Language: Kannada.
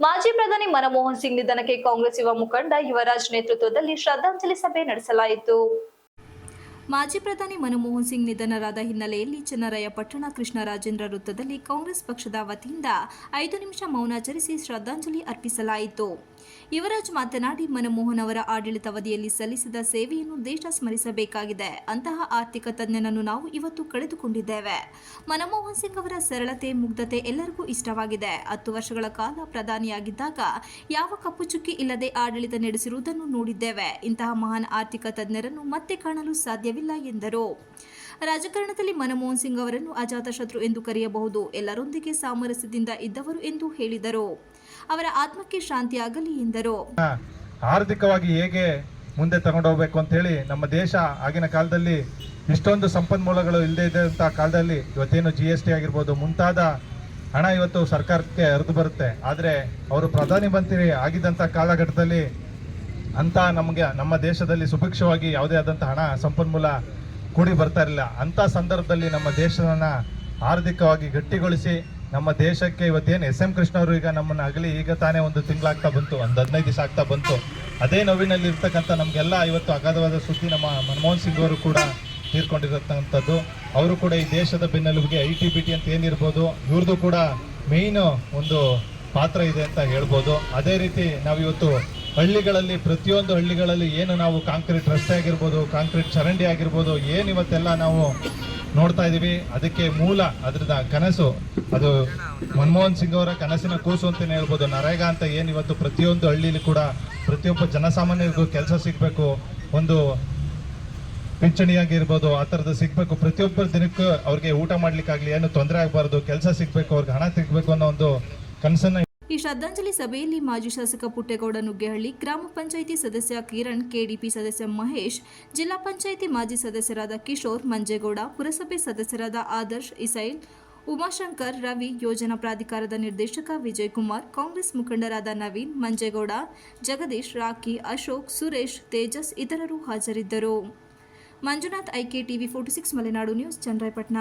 ಮಾಜಿ ಪ್ರಧಾನಿ ಮನಮೋಹನ್ ಸಿಂಗ್ ನಿಧನಕ್ಕೆ ಕಾಂಗ್ರೆಸ್ ಯುವ ಮುಖಂಡ ಯುವರಾಜ್ ನೇತೃತ್ವದಲ್ಲಿ ಶ್ರದ್ಧಾಂಜಲಿ ಸಭೆ ನಡೆಸಲಾಯಿತು. ಮಾಜಿ ಪ್ರಧಾನಿ ಮನಮೋಹನ್ ಸಿಂಗ್ ನಿಧನರಾದ ಹಿನ್ನೆಲೆಯಲ್ಲಿ ಚನ್ನರಾಯ ಪಟ್ಟಣ ಕೃಷ್ಣರಾಜೇಂದ್ರ ವೃತ್ತದಲ್ಲಿ ಕಾಂಗ್ರೆಸ್ ಪಕ್ಷದ ವತಿಯಿಂದ ಐದು ನಿಮಿಷ ಮೌನಾಚರಿಸಿ ಶ್ರದ್ಧಾಂಜಲಿ ಅರ್ಪಿಸಲಾಯಿತು. ಯುವರಾಜ್ ಮಾತನಾಡಿ, ಮನಮೋಹನ್ ಅವರ ಆಡಳಿತಾವಧಿಯಲ್ಲಿ ಸಲ್ಲಿಸಿದ ಸೇವೆಯನ್ನು ದೇಶ ಸ್ಮರಿಸಬೇಕಾಗಿದೆ. ಅಂತಹ ಆರ್ಥಿಕ ತಜ್ಞನನ್ನು ನಾವು ಇವತ್ತು ಕಳೆದುಕೊಂಡಿದ್ದೇವೆ. ಮನಮೋಹನ್ ಸಿಂಗ್ ಅವರ ಸರಳತೆ, ಮುಗ್ಧತೆ ಎಲ್ಲರಿಗೂ ಇಷ್ಟವಾಗಿದೆ. ಹತ್ತು ವರ್ಷಗಳ ಕಾಲ ಪ್ರಧಾನಿಯಾಗಿದ್ದಾಗ ಯಾವ ಕಪ್ಪು ಚುಕ್ಕಿ ಇಲ್ಲದೆ ಆಡಳಿತ ನಡೆಸಿರುವುದನ್ನು ನೋಡಿದ್ದೇವೆ. ಇಂತಹ ಮಹಾನ್ ಆರ್ಥಿಕ ತಜ್ಞರನ್ನು ಮತ್ತೆ ಕಾಣಲು ಸಾಧ್ಯವಿಲ್ಲ ಎಂದರು. ರಾಜಕಾರಣದಲ್ಲಿ ಮನಮೋಹನ್ ಸಿಂಗ್ ಅವರನ್ನು ಅಜಾತಶತ್ರು ಎಂದು ಕರೆಯಬಹುದು. ಎಲ್ಲರೊಂದಿಗೆ ಸಾಮರಸ್ಯದಿಂದ ಇದ್ದವರು ಎಂದು ಹೇಳಿದರು. ಅವರ ಆತ್ಮಕ್ಕೆ ಶಾಂತಿಯಾಗಲಿ ಎಂದರು. ಆರ್ಥಿಕವಾಗಿ ಹೇಗೆ ಮುಂದೆ ತಗೊಂಡೋಗ್ಬೇಕು ಅಂತ ಹೇಳಿ ನಮ್ಮ ದೇಶ ಆಗಿನ ಕಾಲದಲ್ಲಿ ಇಷ್ಟೊಂದು ಸಂಪನ್ಮೂಲಗಳು ಇಲ್ಲದೆ ಇದ್ದಂಥ ಕಾಲದಲ್ಲಿ ಇವತ್ತೇನು ಜಿ ಎಸ್ ಟಿ ಆಗಿರ್ಬೋದು, ಮುಂತಾದ ಹಣ ಇವತ್ತು ಸರ್ಕಾರಕ್ಕೆ ಹರಿದು ಬರುತ್ತೆ. ಆದರೆ ಅವರು ಪ್ರಧಾನಿ ಮಂತ್ರಿ ಆಗಿದ್ದಂಥ ಕಾಲಘಟ್ಟದಲ್ಲಿ ಅಂತ ನಮಗೆ, ನಮ್ಮ ದೇಶದಲ್ಲಿ ಸುಭಿಕ್ಷವಾಗಿ ಯಾವುದೇ ಆದಂಥ ಹಣ ಸಂಪನ್ಮೂಲ ಕೂಡಿ ಬರ್ತಾ ಇರಲಿಲ್ಲ. ಅಂಥ ಸಂದರ್ಭದಲ್ಲಿ ನಮ್ಮ ದೇಶವನ್ನು ಆರ್ಥಿಕವಾಗಿ ಗಟ್ಟಿಗೊಳಿಸಿ, ನಮ್ಮ ದೇಶಕ್ಕೆ ಇವತ್ತೇನು ಎಸ್ ಎಂ ಕೃಷ್ಣ ಅವರು ಈಗ ನಮ್ಮನ್ನ ಅಗಲಿ, ಈಗ ತಾನೇ ಒಂದು ತಿಂಗಳಾಗ್ತಾ ಬಂತು, ಒಂದು ಹದಿನೈದು ದಿವಸ ಆಗ್ತಾ ಬಂತು. ಅದೇ ನೋವಿನಲ್ಲಿ ಇರ್ತಕ್ಕಂಥ ನಮಗೆಲ್ಲ ಇವತ್ತು ಅಗಾಧವಾದ ಸುದ್ದಿ ನಮ್ಮ ಮನಮೋಹನ್ ಸಿಂಗ್ ಅವರು ಕೂಡ ತೀರ್ಕೊಂಡಿರತಕ್ಕಂಥದ್ದು. ಅವರು ಕೂಡ ಈ ದೇಶದ ಬೆನ್ನೆಲುಬಿಗೆ ಐ ಟಿ ಬಿ ಟಿ ಅಂತ ಏನಿರ್ಬೋದು ಇವ್ರದ್ದು ಕೂಡ ಮೇಯ್ನು ಒಂದು ಪಾತ್ರ ಇದೆ ಅಂತ ಹೇಳ್ಬೋದು. ಅದೇ ರೀತಿ ನಾವಿವತ್ತು ಹಳ್ಳಿಗಳಲ್ಲಿ, ಪ್ರತಿಯೊಂದು ಹಳ್ಳಿಗಳಲ್ಲಿ ಏನು ನಾವು ಕಾಂಕ್ರೀಟ್ ರಸ್ತೆ ಆಗಿರ್ಬೋದು, ಕಾಂಕ್ರೀಟ್ ಚರಂಡಿ ಆಗಿರ್ಬೋದು, ಏನು ಇವತ್ತೆಲ್ಲ ನಾವು ನೋಡ್ತಾ ಇದ್ದೀವಿ ಅದಕ್ಕೆ ಮೂಲ ಅದ್ರದ ಕನಸು, ಅದು ಮನಮೋಹನ್ ಸಿಂಗ್ ಅವರ ಕನಸಿನ ಕೂಸು ಅಂತಲೇ ಹೇಳ್ಬೋದು. ನರೇಗಾ ಅಂತ ಏನು ಇವತ್ತು ಪ್ರತಿಯೊಂದು ಹಳ್ಳಿಲಿ ಕೂಡ ಪ್ರತಿಯೊಬ್ಬ ಜನಸಾಮಾನ್ಯರಿಗೂ ಕೆಲಸ ಸಿಗಬೇಕು, ಒಂದು ಪಿಂಚಣಿಯಾಗಿರ್ಬೋದು, ಆ ಥರದ್ದು ಸಿಗಬೇಕು. ಪ್ರತಿಯೊಬ್ಬರ ದಿನಕ್ಕೂ ಅವ್ರಿಗೆ ಊಟ ಮಾಡ್ಲಿಕ್ಕಾಗ್ಲಿ, ಏನು ತೊಂದರೆ ಆಗಬಾರ್ದು, ಕೆಲಸ ಸಿಗಬೇಕು, ಅವ್ರಿಗೆ ಹಣ ಸಿಗಬೇಕು ಅನ್ನೋ ಒಂದು ಕನಸನ್ನ ಈ ಶ್ರದ್ಧಾಂಜಲಿ ಸಭೆಯಲ್ಲಿ ಮಾಜಿ ಶಾಸಕ ಪುಟ್ಟೇಗೌಡ ನುಗ್ಗೆಹಳ್ಳಿ ಗ್ರಾಮ ಪಂಚಾಯಿತಿ ಸದಸ್ಯ ಕಿರಣ್, ಕೆಡಿಪಿ ಸದಸ್ಯ ಮಹೇಶ್, ಜಿಲ್ಲಾ ಪಂಚಾಯಿತಿ ಮಾಜಿ ಸದಸ್ಯರಾದ ಕಿಶೋರ್ ಮಂಜೇಗೌಡ, ಪುರಸಭೆ ಸದಸ್ಯರಾದ ಆದರ್ಶ್ ಇಸೈಲ್, ಉಮಾಶಂಕರ್ ರವಿ, ಯೋಜನಾ ಪ್ರಾಧಿಕಾರದ ನಿರ್ದೇಶಕ ವಿಜಯ್ ಕುಮಾರ್ ಕಾಂಗ್ರೆಸ್ ಮುಖಂಡರಾದ ನವೀನ್ ಮಂಜೇಗೌಡ, ಜಗದೀಶ್ ರಾಕಿ ಅಶೋಕ್, ಸುರೇಶ್, ತೇಜಸ್ ಇತರರು ಹಾಜರಿದ್ದರು. Manjunath I K TV forty six, Malenadu news, Channarayapatna.